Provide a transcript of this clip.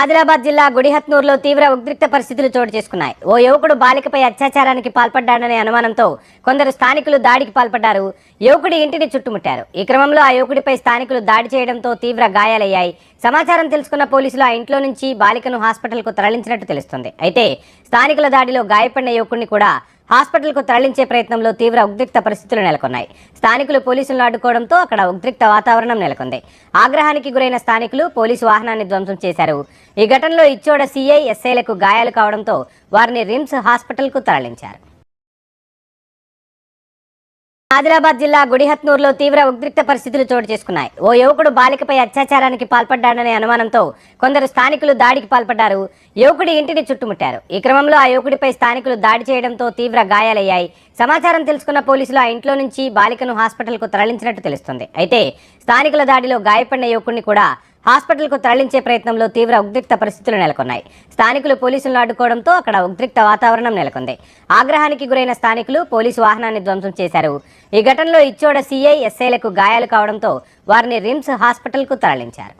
ఆదిలాబాద్ జిల్లా గుడిహత్నూరులో తీవ్ర ఉద్రిక్త పరిస్థితులు చోటు చేసుకున్నాయి. ఓ యువకుడు బాలికపై అత్యాచారానికి పాల్పడ్డాడనే అనుమానంతో కొందరు స్థానికులు దాడికి పాల్పడ్డారు. యువకుడి ఇంటిని చుట్టుముట్టారు. ఈ క్రమంలో ఆ యువకుడిపై స్థానికులు దాడి చేయడంతో తీవ్ర గాయాలయ్యాయి. సమాచారం తెలుసుకున్న పోలీసులు ఆ ఇంట్లో నుంచి బాలికను హాస్పిటల్కు తరలించినట్టు తెలుస్తుంది. అయితే స్థానికుల దాడిలో గాయపడిన యువకుడిని కూడా హాస్పిటల్కు తరలించే ప్రయత్నంలో తీవ్ర ఉద్రిక్త పరిస్థితులు నెలకొన్నాయి. స్థానికులు పోలీసులను అడ్డుకోవడంతో అక్కడ ఉద్రిక్త వాతావరణం నెలకొంది. ఆగ్రహానికి గురైన స్థానికులు పోలీసు వాహనాన్ని ధ్వంసం చేశారు. ఈ ఘటనలో ఇచ్చోడ సీఐ ఎస్ఐలకు గాయాలు కావడంతో వారిని రిమ్స్ హాస్పిటల్కు తరలించారు. ఆదిలాబాద్ జిల్లా గుడిహత్నూరులో తీవ్ర ఉద్రిక్త పరిస్థితులు చోటు చేసుకున్నాయి. ఓ యువకుడు బాలికపై అత్యాచారానికి పాల్పడ్డాడనే అనుమానంతో కొందరు స్థానికులు దాడికి పాల్పడ్డారు. యువకుడి ఇంటిని చుట్టుముట్టారు. ఈ క్రమంలో ఆ యువకుడిపై స్థానికులు దాడి చేయడంతో తీవ్ర గాయాలయ్యాయి. సమాచారం తెలుసుకున్న పోలీసులు ఆ ఇంట్లో నుంచి బాలికను హాస్పిటల్కు తరలించినట్టు తెలుస్తుంది. అయితే స్థానికుల దాడిలో గాయపడిన యువకుడిని కూడా హాస్పిటల్కు తరలించే ప్రయత్నంలో తీవ్ర ఉద్రిక్త పరిస్థితులు నెలకొన్నాయి. స్థానికులు పోలీసులను అడ్డుకోవడంతో అక్కడ ఉద్రిక్త వాతావరణం నెలకొంది. ఆగ్రహానికి గురైన స్థానికులు పోలీసు వాహనాన్ని ధ్వంసం చేశారు. ఈ ఘటనలో ఇచ్చోడ సీఐ ఎస్ఐలకు గాయాలు కావడంతో వారిని రిమ్స్ హాస్పిటల్కు తరలించారు.